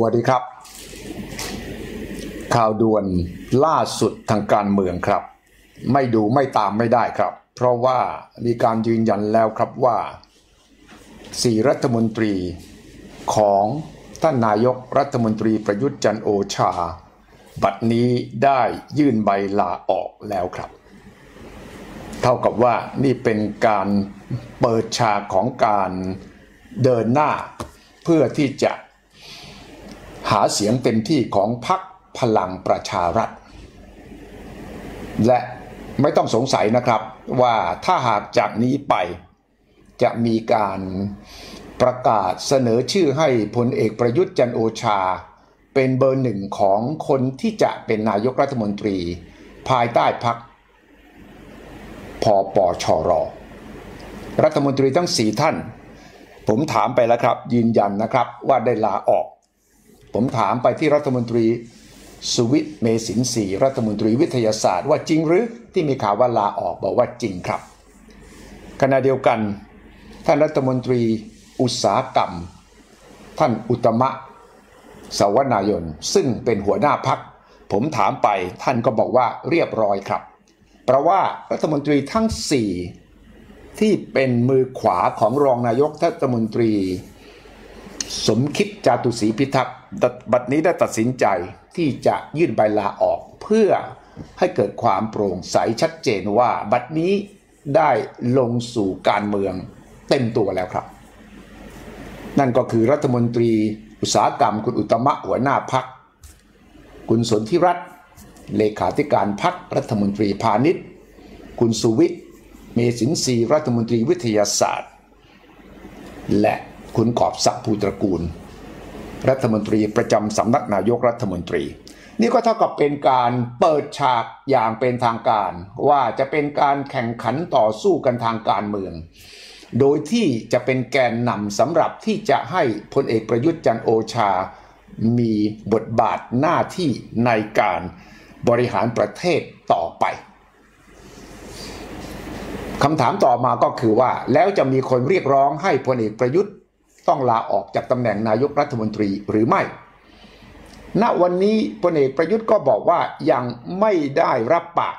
สวัสดีครับ ข่าวด่วนล่าสุดทางการเมืองครับ ไม่ดูไม่ตามไม่ได้ครับ เพราะว่ามีการยืนยันแล้วครับว่าสี่รัฐมนตรีของท่านนายกรัฐมนตรีประยุทธ์จันโอชา บัดนี้ได้ยื่นใบลาออกแล้วครับ เท่ากับว่านี่เป็นการเปิดฉากของการเดินหน้า เพื่อที่จะ หาเสียงเต็มที่ของพรรคพลังประชารัฐ และไม่ต้องสงสัยนะครับว่าถ้าหากจากนี้ไปจะมีการประกาศเสนอชื่อให้พลเอกประยุทธ์จันโอชา เป็นเบอร์หนึ่งของคนที่จะเป็นนายกรัฐมนตรี ภายใต้พรรคพอปชรรัฐมนตรีทั้งสี่ท่าน ผมถามไปแล้วครับ ยืนยันนะครับว่าได้ลาออก ผมถามไปที่รัฐมนตรีสุวิทย์เมสินสีรัฐมนตรีวิทยาศาสตร์ว่าจริงหรือที่มีข่าวว่าลาออกบอกว่าจริงครับ ขณะเดียวกัน ท่านรัฐมนตรีอุตสาหกรรม ท่านอุตมะสวนายน ซึ่งเป็นหัวหน้าพัก ผมถามไปท่านก็บอกว่าเรียบร้อยครับ เพราะว่ารัฐมนตรีทั้ง 4 ที่เป็นมือขวาของรองนายกรัฐมนตรี สมคิดจาตุศรีพิทักษ์ บัดนี้ได้ตัดสินใจที่จะยื่นใบลาออกเพื่อให้เกิดความโปร่งใสชัดเจนว่า บัดนี้ได้ลงสู่การเมืองเต็มตัวแล้วครับ นั่นก็คือรัฐมนตรีอุตสาหกรรมคุณอุตมะหัวหน้าพัก คุณสนธิรัตน์เลขาธิการพักรัฐมนตรีพาณิชย์ คุณสุวิทย์เมสินทรีรัฐมนตรีวิทยาศาสตร์ และคุณกอบศักดิ์ภูตระกูล รัฐมนตรีประจำสำนักนายกรัฐมนตรี นี่ก็เท่ากับเป็นการเปิดฉากอย่างเป็นทางการ ว่าจะเป็นการแข่งขันต่อสู้กันทางการเมือง โดยที่จะเป็นแกนนำสำหรับที่จะให้พลเอกประยุทธ์จันโอชา มีบทบาทหน้าที่ในการบริหารประเทศต่อไปคำถามต่อมาก็คือว่าแล้วจะมีคนเรียกร้องให้พลเอกประยุทธ์ ต้องลาออกจากตำแหน่งนายกรัฐมนตรีหรือไม่ ณ วันนี้พลเอกประยุทธ์ก็บอกว่ายังไม่ได้รับปาก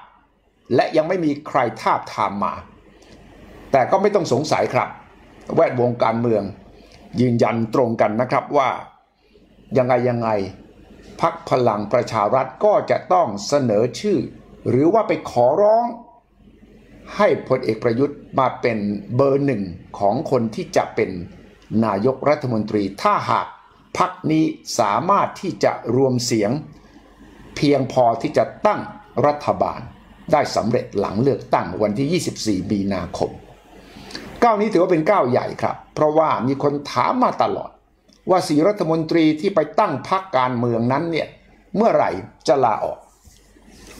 และยังไม่มีใครทาบทามมา แต่ก็ไม่ต้องสงสัยครับ แวดวงการเมืองยืนยันตรงกันนะครับว่ายังไงยังไงพักพลังประชารัฐก็จะต้องเสนอชื่อ หรือว่าไปขอร้องให้พลเอกประยุทธ์มาเป็นเบอร์หนึ่งของคนที่จะเป็น นายกรัฐมนตรีถ้าหากพักนี้สามารถที่จะรวมเสียง เพียงพอที่จะตั้งรัฐบาลได้สำเร็จหลังเลือกตั้งวันที่ 24 มีนาคมก้าวนี้ถือว่าเป็นก้าวใหญ่ครับ เพราะว่ามีคนถามมาตลอด ว่าสีรัฐมนตรีที่ไปตั้งพรรคการเมืองนั้นเนี่ยเมื่อไหร่จะลาออก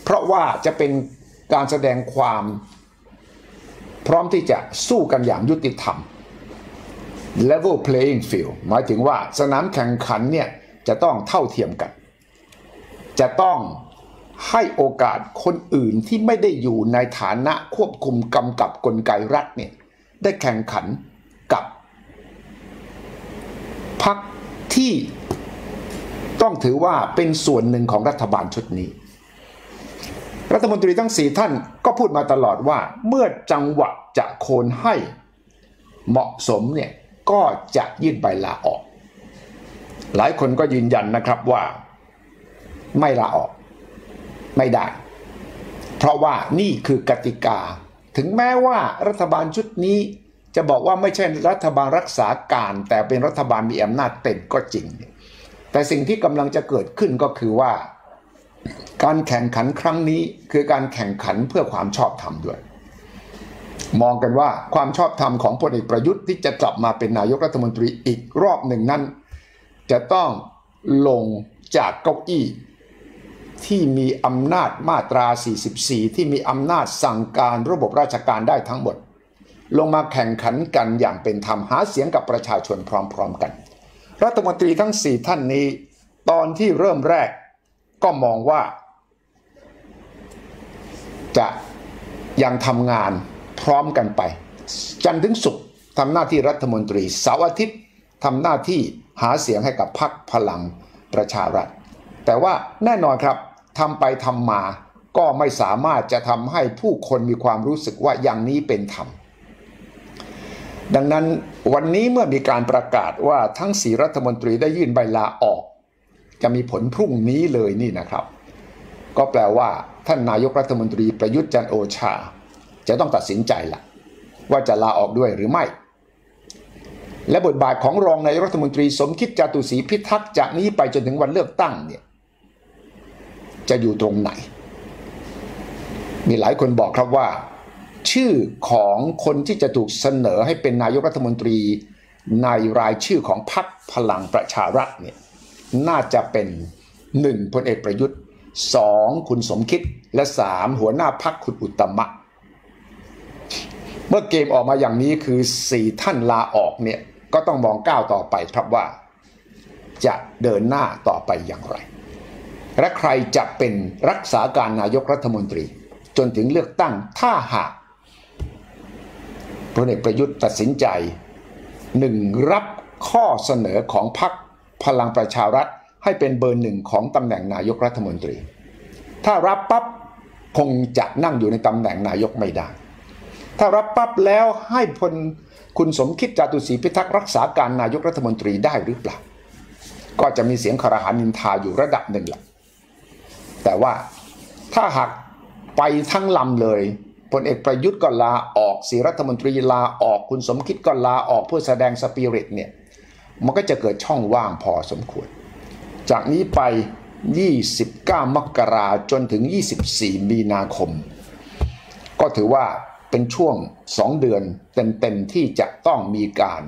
เพราะว่าจะเป็นการแสดงความ พร้อมที่จะสู้กันอย่างยุติธรรม level playing field หมายถึงว่าสนามแข่งขันเนี่ยจะต้องเท่าเทียมกัน จะต้องให้โอกาสคนอื่นที่ไม่ได้อยู่ในฐานะควบคุมกำกับกลไกรัฐเนี่ยได้แข่งขันกับพรรคที่ต้องถือว่าเป็นส่วนหนึ่งของรัฐบาลชุดนี้ รัฐมนตรีทั้งสี่ท่านก็พูดมาตลอดว่าเมื่อจังหวะจะโคนให้เหมาะสมเนี่ย ก็จะยื่นใบลาออก หลายคนก็ยืนยันนะครับว่าไม่ลาออกไม่ได้ เพราะว่านี่คือกติกา ถึงแม้ว่ารัฐบาลชุดนี้จะบอกว่าไม่ใช่รัฐบาลรักษาการ แต่เป็นรัฐบาลมีอำนาจเต็มก็จริง แต่สิ่งที่กำลังจะเกิดขึ้นก็คือว่า การแข่งขันครั้งนี้คือการแข่งขันเพื่อความชอบธรรมด้วย มองกันว่าความชอบธรรมของพลเอกประยุทธ์ที่จะกลับมาเป็นนายกรัฐมนตรีอีกรอบหนึ่งนั้น จะต้องลงจากเก้าอี้ที่มีอำนาจมาตรา 44 ที่มีอำนาจสั่งการระบบราชการได้ทั้งหมด ลงมาแข่งขันกันอย่างเป็นธรรมหาเสียงกับประชาชนพร้อมๆกัน รัฐมนตรีทั้ง 4 ท่านนี้ ตอนที่เริ่มแรกก็มองว่า จะยังทำงาน พร้อมกันไป จันทร์ถึงศุกร์ทำหน้าที่รัฐมนตรีเสาร์อาทิตย์ทำหน้าที่หาเสียงให้กับพรรคพลังประชารัฐ แต่ว่าแน่นอนครับทำไปทำมาก็ไม่สามารถจะทำให้ผู้คนมีความรู้สึกว่าอย่างนี้เป็นธรรม ดังนั้นวันนี้เมื่อมีการประกาศว่าทั้งสีรัฐมนตรีได้ยื่นใบลาออก จะมีผลพรุ่งนี้เลยนี่นะครับ ก็แปลว่าท่านนายกรัฐมนตรีประยุทธ์จันโอชา จะต้องตัดสินใจละว่าจะลาออกด้วยหรือไม่ และบทบาทของรองนายรัฐมนตรีสมคิดจตุศรีพิทักษ์จากนี้ไปจนถึงวันเลือกตั้งเนี่ยจะอยู่ตรงไหน มีหลายคนบอกครับว่า ชื่อของคนที่จะถูกเสนอให้เป็นนายกรัฐมนตรีในรายชื่อของพรรคพลังประชารัฐเนี่ยน่าจะเป็นหนึ่งพลเอกประยุทธ์สองคุณสมคิด และสามหัวหน้าพรรคคุณอุตมะ เมื่อเกมออกมาอย่างนี้คือสี่ท่านลาออกเนี่ยก็ต้องมองก้าวต่อไปครับว่า จะเดินหน้าต่อไปอย่างไร และใครจะเป็นรักษาการนายกรัฐมนตรี จนถึงเลือกตั้งถ้าหากพลเอกประยุทธ์ตัดสินใจหนึ่งรับข้อเสนอของพรรคพลังประชารัฐให้เป็นเบอร์หนึ่งของตำแหน่งนายกรัฐมนตรี ถ้ารับปั๊บคงจะนั่งอยู่ในตำแหน่งนายกไม่ได้ ถ้ารับปั๊บแล้วให้พลคุณสมคิดจาตุศรีพิทักษ์รักษาการนายกรัฐมนตรีได้หรือเปล่า ก็จะมีเสียงคารหานินทาอยู่ระดับหนึ่งแหละแต่ว่าถ้าหากไปทั้งลำเลยพลเอกประยุทธ์ก็ลาออกสีรัฐมนตรีลาออกคุณสมคิดก็ลาออกเพื่อแสดงสปิริตเนี่ยมันก็จะเกิดช่องว่างพอสมควร จากนี้ไป 29 มกราจนถึง 24 มีนาคม ก็ถือว่า เป็นช่วง2เดือนเต็มๆที่จะต้องมีการ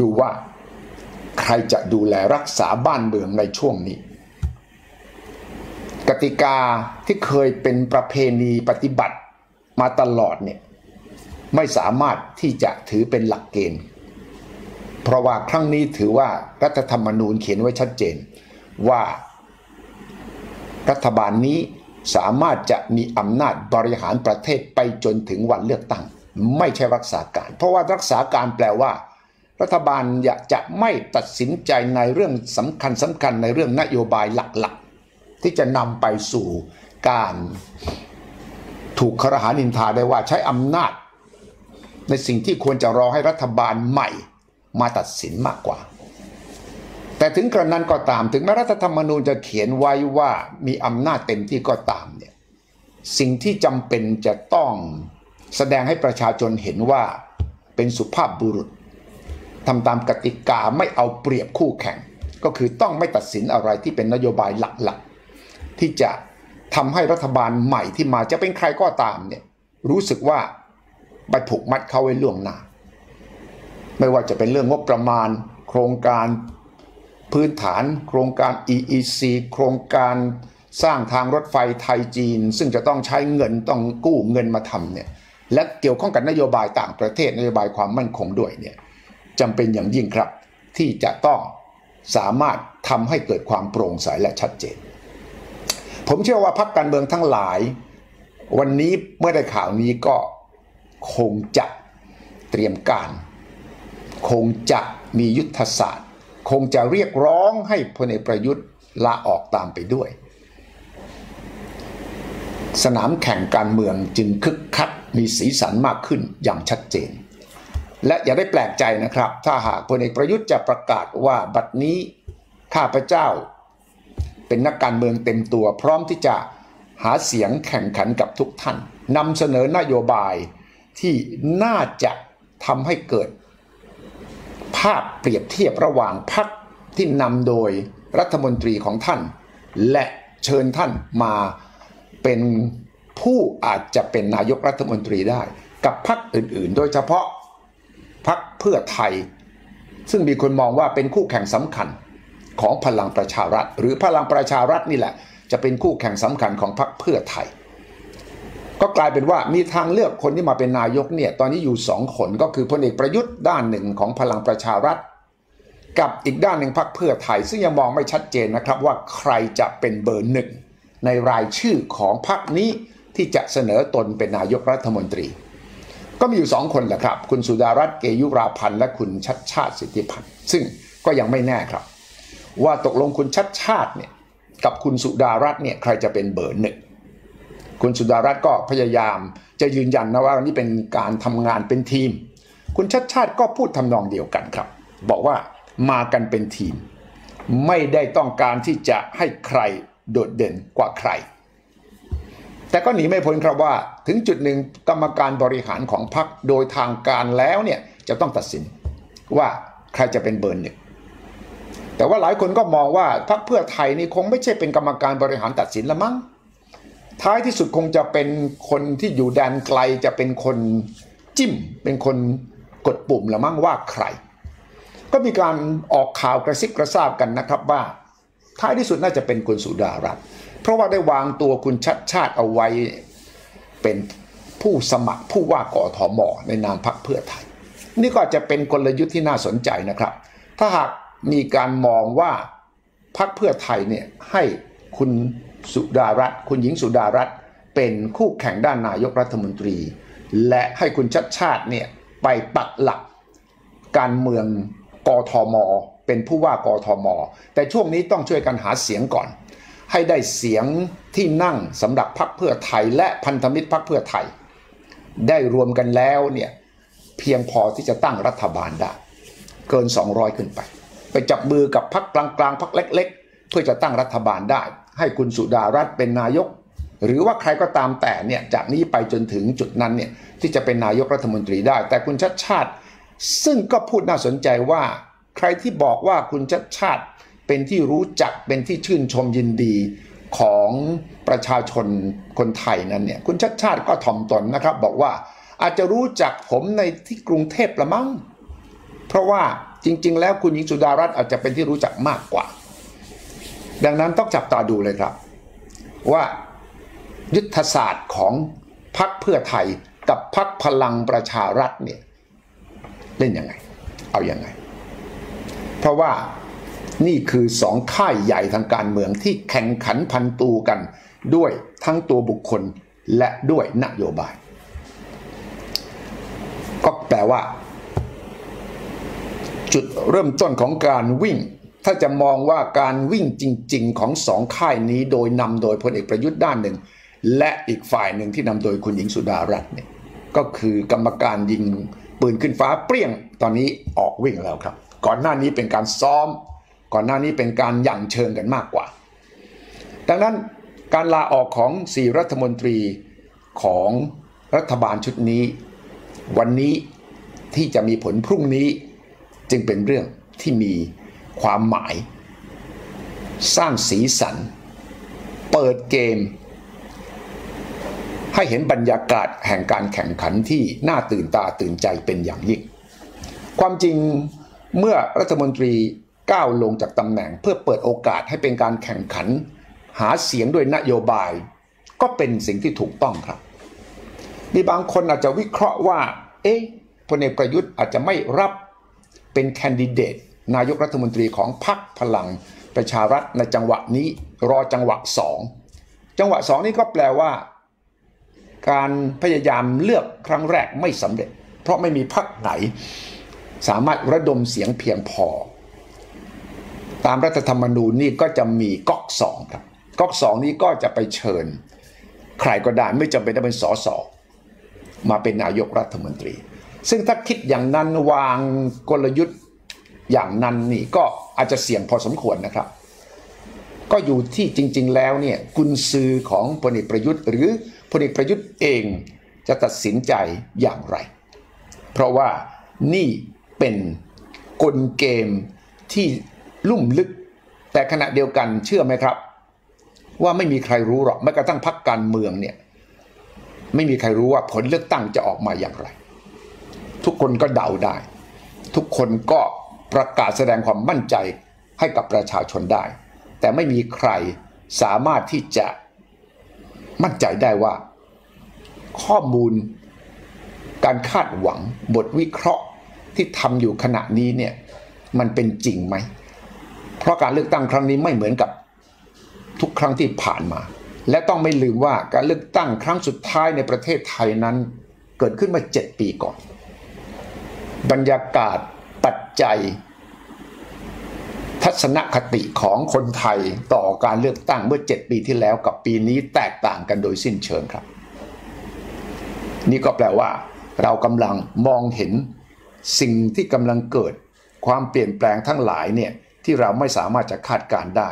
ดูว่าใครจะดูแลรักษาบ้านเมืองในช่วงนี้ กติกาที่เคยเป็นประเพณีปฏิบัติมาตลอดเนี่ยไม่สามารถที่จะถือเป็นหลักเกณฑ์ เพราะว่าครั้งนี้ถือว่ารัฐธรรมนูญเขียนไว้ชัดเจนว่ารัฐบาลนี้ สามารถจะมีอำนาจบริหารประเทศไปจนถึงวันเลือกตั้ง ไม่ใช่รักษาการ เพราะว่ารักษาการแปลว่า รัฐบาลอยากจะไม่ตัดสินใจในเรื่องสำคัญสำคัญในเรื่องนโยบายหลักๆ ที่จะนำไปสู่การถูกครหานินทาได้ว่าใช้อำนาจ ในสิ่งที่ควรจะรอให้รัฐบาลใหม่มาตัดสินมากกว่า แต่ถึงกระนั้นก็ตามถึงแม้รัฐธรรมนูญจะเขียนไว้ว่ามีอำนาจเต็มที่ก็ตามเนี่ยสิ่งที่จำเป็นจะต้องแสดงให้ประชาชนเห็นว่าเป็นสุภาพบุรุษทำตามกติกาไม่เอาเปรียบคู่แข่ง ก็คือต้องไม่ตัดสินอะไรที่เป็นนโยบายหลักๆ ที่จะทำให้รัฐบาลใหม่ที่มาจะเป็นใครก็ตามเนี่ยรู้สึกว่าไปผูกมัดเขาไว้ล่วงหน้า ไม่ว่าจะเป็นเรื่องงบประมาณ โครงการ พื้นฐานโครงการ EEC โครงการสร้างทางรถไฟไทยจีน ซึ่งจะต้องใช้เงินต้องกู้เงินมาทำเนี่ยและเกี่ยวข้องกับนโยบายต่างประเทศนโยบายความมั่นคงด้วยเนี่ยจำเป็นอย่างยิ่งครับ ที่จะต้องสามารถทำให้เกิดความโปร่งใสและชัดเจน ผมเชื่อว่าพรรคการเมืองทั้งหลาย วันนี้เมื่อได้ข่าวนี้ก็คงจะเตรียมการ คงจะมียุทธศาสตร์ คงจะเรียกร้องให้พลเอกประยุทธ์ลาออกตามไปด้วย สนามแข่งการเมืองจึงคึกคักมีสีสันมากขึ้นอย่างชัดเจน และอย่าได้แปลกใจนะครับ ถ้าหากพลเอกประยุทธ์จะประกาศว่าบัดนี้ข้าพเจ้า เป็นนักการเมืองเต็มตัว พร้อมที่จะหาเสียงแข่งขันกับทุกท่านนำเสนอนโยบายที่น่าจะทำให้เกิด ภาพเปรียบเทียบระหว่างพรรคที่นำโดยรัฐมนตรีของท่าน และเชิญท่านมาเป็นผู้อาจจะเป็นนายกรัฐมนตรีได้ กับพรรคอื่นๆ โดยเฉพาะพรรคเพื่อไทย ซึ่งมีคนมองว่าเป็นคู่แข่งสำคัญของพลังประชารัฐ หรือพลังประชารัฐนี่แหละ จะเป็นคู่แข่งสำคัญของพรรคเพื่อไทย ก็กลายเป็นว่ามีทางเลือกคนที่มาเป็นนายกเนี่ยตอนนี้อยู่สองคนก็คือพลเอกประยุทธ์ด้านหนึ่งของพลังประชารัฐ กับอีกด้านหนึ่งพรรคเพื่อไทย ซึ่งยังมองไม่ชัดเจนนะครับว่าใครจะเป็นเบอร์หนึ่งในรายชื่อของพรรคนี้ที่จะเสนอตนเป็นนายกรัฐมนตรี ก็มีอยู่สองคนแหละครับ คุณสุดารัตน์เกยุราพันธ์และคุณชัดชาติสิทธิพันธ์ซึ่งก็ยังไม่แน่ครับ ว่าตกลงคุณชัดชาติเนี่ยกับคุณสุดารัตน์เนี่ยใครจะเป็นเบอร์หนึ่ง คุณสุดารัตน์ก็พยายาม จะยืนยันนะว่านี่เป็นการทำงานเป็นทีม คุณชัดชาติก็พูดทำนองเดียวกันครับ บอกว่ามากันเป็นทีม ไม่ได้ต้องการที่จะให้ใครโดดเด่นกว่าใคร แต่ก็หนีไม่พ้นครับว่า ถึงจุดหนึ่งกรรมการบริหารของพรรคโดยทางการแล้วเนี่ยจะต้องตัดสินว่าใครจะเป็นเบอร์หนึ่งแต่ว่าหลายคนก็มองว่าพรรคเพื่อไทยนี่คงไม่ใช่เป็นกรรมการบริหารตัดสินละมั้ง ท้ายที่สุดคงจะเป็นคนที่อยู่แดนไกลจะเป็นคนจิ้ม เป็นคนกดปุ่มละมั้งว่าใคร ก็มีการออกข่าวกระซิบกระซาบกันนะครับว่า ท้ายที่สุดน่าจะเป็นคุณสุดารัตน์เพราะว่าได้วางตัวคุณชัดชาติเอาไว้เป็นผู้สมัครผู้ว่ากอทมในนามพรรคเพื่อไทย นี่ก็จะเป็นกลยุทธ์ที่น่าสนใจนะครับ ถ้าหากมีการมองว่าพรรคเพื่อไทยเนี่ยให้คุณ สุดารัตน์คุณหญิงสุดารัตน์เป็นคู่แข่งด้านนายกรัฐมนตรี และให้คุณชัดชาติเนี่ยไปปักหลักการเมืองกทม เป็นผู้ว่ากทม แต่ช่วงนี้ต้องช่วยกันหาเสียงก่อน ให้ได้เสียงที่นั่งสำหรับพรรคเพื่อไทยและพันธมิตรพรรคเพื่อไทย ได้รวมกันแล้วเนี่ยเพียงพอที่จะตั้งรัฐบาลได้ เกิน 200 ขึ้นไป ไปจับมือกับพรรคกลางๆพรรคเล็ก ๆ เพื่อจะตั้งรัฐบาลได้ ให้คุณสุดารัตน์เป็นนายก หรือว่าใครก็ตามแต่เนี่ยจากนี้ไปจนถึงจุดนั้นเนี่ยที่จะเป็นนายกรัฐมนตรีได้ แต่คุณชัดชาติ ซึ่งก็พูดน่าสนใจว่าใครที่บอกว่าคุณชัดชาติเป็นที่รู้จักเป็นที่ชื่นชมยินดีของประชาชนคนไทยนั้นเนี่ยคุณชัดชาติก็ถ่อมตนนะครับ บอกว่าอาจจะรู้จักผมในที่กรุงเทพละมั้งเพราะว่าจริง ๆ แล้วคุณหญิงสุดารัตน์อาจจะเป็นที่รู้จักมากกว่า ดังนั้นต้องจับตาดูเลยครับ ว่ายุทธศาสตร์ของพรรคเพื่อไทยกับพรรคพลังประชารัฐเนี่ยเล่นยังไง เอาอยัางไง เพราะว่านี่คือสองค่ายใหญ่ทางการเมืองที่แข่งขันพันตูกันด้วยทั้งตัวบุคคลและด้วยนโยบาย ก็แปลว่า จุดเริ่มต้นของการวิ่ง ถ้าจะมองว่าการวิ่งจริง ๆ ของสองค่ายนี้โดยนำโดยพลเอกประยุทธ์ด้านหนึ่ง และอีกฝ่ายหนึ่งที่นำโดยคุณหญิงสุดารัตน์เนี่ยก็คือกรรมการยิงปืนขึ้นฟ้าเปรี้ยงตอนนี้ออกวิ่งแล้วครับ ก่อนหน้านี้เป็นการซ้อม ก่อนหน้านี้เป็นการหยั่งเชิงกันมากกว่า ดังนั้นการลาออกของสี่รัฐมนตรีของรัฐบาลชุดนี้ วันนี้ที่จะมีผลพรุ่งนี้จึงเป็นเรื่องที่มี ความหมาย สร้างสีสัน เปิดเกม ให้เห็นบรรยากาศแห่งการแข่งขันที่น่าตื่นตาตื่นใจเป็นอย่างยิ่ง ความจริงเมื่อรัฐมนตรีก้าวลงจากตำแหน่ง เพื่อเปิดโอกาสให้เป็นการแข่งขัน หาเสียงด้วยนโยบาย ก็เป็นสิ่งที่ถูกต้องครับ มีบางคนอาจจะวิเคราะห์ว่า เอ๊ะพลเอกประยุทธ์อาจจะไม่รับเป็นแคนดิเดต นายกรัฐมนตรีของพรรคพลังประชารัฐในจังหวะนี้รอจังหวะสองจังหวะสองนี้ก็แปลว่า การพยายามเลือกครั้งแรกไม่สำเร็จ เพราะไม่มีพรรคไหน สามารถระดมเสียงเพียงพอ ตามรัฐธรรมนูญนี่ก็จะมีก๊อกสองครับก๊อกสองนี้ก็จะไปเชิญ ใครก็ได้ไม่จำเป็นต้องเป็นสสมาเป็นนายกรัฐมนตรี ซึ่งถ้าคิดอย่างนั้นวางกลยุทธ์ อย่างนั้นนี่ก็อาจจะเสี่ยงพอสมควรนะครับ ก็อยู่ที่จริง ๆ แล้วเนี่ยกุญซือของพลเอกประยุทธ์ หรือพลเอกประยุทธ์เองจะตัดสินใจอย่างไร เพราะว่านี่เป็นกลเกมที่ลุ่มลึก แต่ขณะเดียวกันเชื่อไหมครับ ว่าไม่มีใครรู้หรอกแม้กระทั่งพรรคการเมืองเนี่ยไม่มีใครรู้ว่าผลเลือกตั้งจะออกมาอย่างไร ทุกคนก็เดาได้ ทุกคนก็ ประกาศแสดงความมั่นใจให้กับประชาชนได้ แต่ไม่มีใครสามารถที่จะมั่นใจได้ว่า ข้อมูล การคาดหวังบทวิเคราะห์ที่ทำอยู่ขณะนี้เนี่ยมันเป็นจริงไหม เพราะการเลือกตั้งครั้งนี้ไม่เหมือนกับทุกครั้งที่ผ่านมา และต้องไม่ลืมว่าการเลือกตั้งครั้งสุดท้ายในประเทศไทยนั้น เกิดขึ้นมาเจ็ดปีก่อน บรรยากาศ ปัจทัศนคติของคนไทยต่อการเลือกตั้งเมื่อ 7 ปีที่แล้วกับปีนี้แตกต่างกันโดยสิ้นเชิงครับ นี่ก็แปลว่า เรากำลังมองเห็นสิ่งที่กำลังเกิดความเปลี่ยนแปลงทั้งหลายเนี่ยที่เราไม่สามารถจะคาดการได้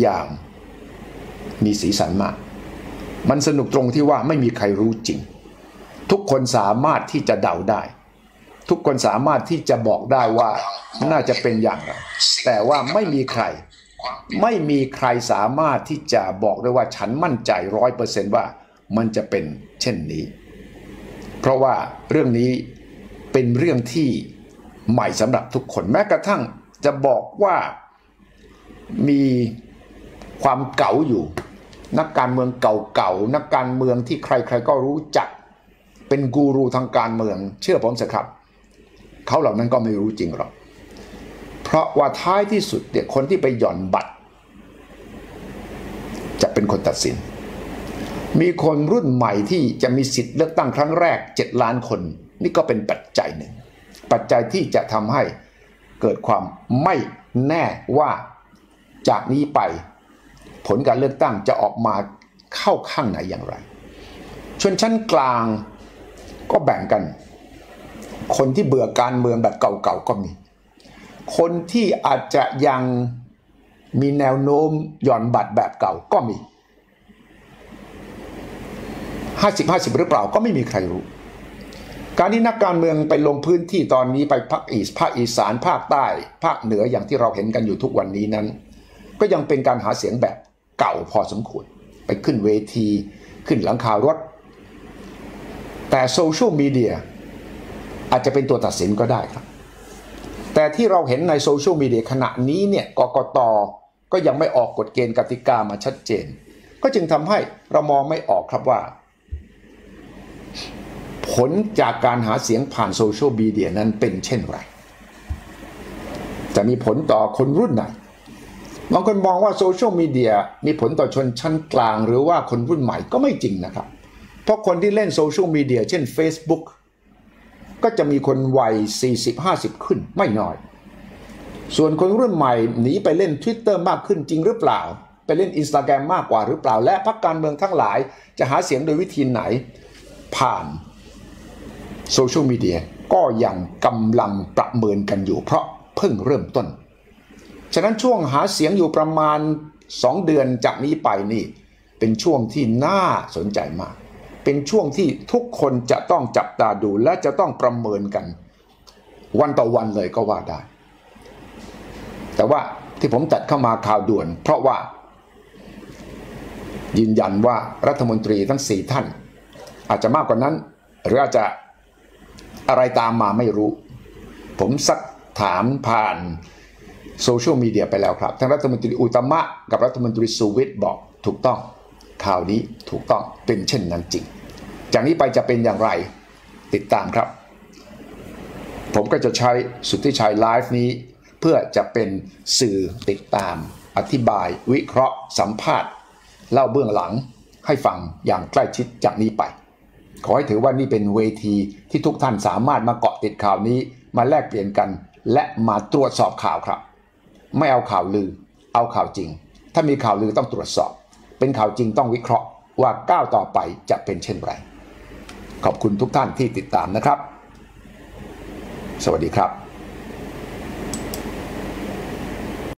อย่างมีสีสันมาก มันสนุกตรงที่ว่าไม่มีใครรู้จริง ทุกคนสามารถที่จะเดาได้ ทุกคนสามารถที่จะบอกได้ว่าน่าจะเป็นอย่างไรแต่ว่าไม่มีใคร ไม่มีใครสามารถที่จะบอกได้ว่าฉันมั่นใจร้อยเปอร์เซนต์ว่ามันจะเป็นเช่นนี้ เพราะว่าเรื่องนี้เป็นเรื่องที่ใหม่สำหรับทุกคนแม้กระทั่งจะบอกว่ามีความเก่าอยู่ นักการเมืองเก่าๆนักการเมืองที่ใครๆก็รู้จัก เป็นกูรูทางการเมือง เชื่อผมสิครับ เขาเหล่านั้นก็ไม่รู้จริงหรอก เพราะว่าท้ายที่สุดเนี่ยคนที่ไปหย่อนบัตร จะเป็นคนตัดสิน มีคนรุ่นใหม่ที่จะมีสิทธิ์เลือกตั้งครั้งแรก 7 ล้านคน นี่ก็เป็นปัจจัยหนึ่ง ปัจจัยที่จะทำให้เกิดความไม่แน่ว่าจากนี้ไปผลการเลือกตั้งจะออกมาเข้าข้างไหนอย่างไร ชนชั้นกลางก็แบ่งกัน คนที่เบื่อการเมืองแบบเก่าๆก็มี คนที่อาจจะยังมีแนวโน้มหย่อนบัตรแบบเก่าก็มี 50-50 หรือเปล่าก็ไม่มีใครรู้ การที่นักการเมืองไปลงพื้นที่ตอนนี้ไปภาคอีสภาคอีสานภาคใต้ ภาคเหนืออย่างที่เราเห็นกันอยู่ทุกวันนี้นั้น ก็ยังเป็นการหาเสียงแบบเก่าพอสมควร ไปขึ้นเวที ขึ้นหลังคารถ แต่โซเชียลมีเดีย อาจจะเป็นตัวตัดสินก็ได้ครับ แต่ที่เราเห็นในโซเชียลมีเดียขณะนี้เนี่ยกกตก็ยังไม่ออกกฎเกณฑ์กติกามาชัดเจน ก็จึงทำให้เรามองไม่ออกครับว่า ผลจากการหาเสียงผ่านโซเชียลมีเดียนั้นเป็นเช่นไร จะมีผลต่อคนรุ่นไหนบางคนมองว่าโซเชียลมีเดียมีผลต่อชนชั้นกลาง หรือว่าคนรุ่นใหม่ก็ไม่จริงนะครับ เพราะคนที่เล่นโซเชียลมีเดียเช่น Facebook ก็จะมีคนวัย 40-50 ขึ้นไม่น้อย ส่วนคนรุ่นใหม่หนีไปเล่น Twitter มากขึ้นจริงหรือเปล่า ไปเล่น Instagram มากกว่าหรือเปล่า และพรรคการเมืองทั้งหลายจะหาเสียงโดยวิธีไหน ผ่านโซเชียลมีเดียก็ยังกำลังประเมินกันอยู่เพราะเพิ่งเริ่มต้น ฉะนั้นช่วงหาเสียงอยู่ประมาณ 2 เดือนจากนี้ไปนี่ เป็นช่วงที่น่าสนใจมาก เป็นช่วงที่ทุกคนจะต้องจับตาดูและจะต้องประเมินกัน วันต่อวันเลยก็ว่าได้ แต่ว่าที่ผมตัดเข้ามาข่าวด่วน เพราะว่า ยืนยันว่ารัฐมนตรีทั้งสี่ท่าน อาจจะมากกว่านั้น หรืออาจจะอะไรตามมาไม่รู้ ผมสักถามผ่านโซเชียลมีเดียไปแล้วครับทั้งรัฐมนตรีอุตมะกับรัฐมนตรีสุวิทย์บอกถูกต้อง ข่าวนี้ถูกต้องเป็นเช่นนั้นจริง จากนี้ไปจะเป็นอย่างไรติดตามครับ ผมก็จะใช้สุทธิชัยไลฟ์นี้ เพื่อจะเป็นสื่อติดตาม อธิบาย วิเคราะห์ สัมภาษณ์ เล่าเบื้องหลังให้ฟังอย่างใกล้ชิดจากนี้ไป ขอให้ถือว่านี่เป็นเวทีที่ทุกท่านสามารถมาเกาะติดข่าวนี้มาแลกเปลี่ยนกัน และมาตรวจสอบข่าวครับ ไม่เอาข่าวลือ เอาข่าวจริง ถ้ามีข่าวลือต้องตรวจสอบ เป็นข่าวจริงต้องวิเคราะห์ว่าก้าวต่อไปจะเป็นเช่นไร ขอบคุณทุกท่านที่ติดตามนะครับ สวัสดีครับ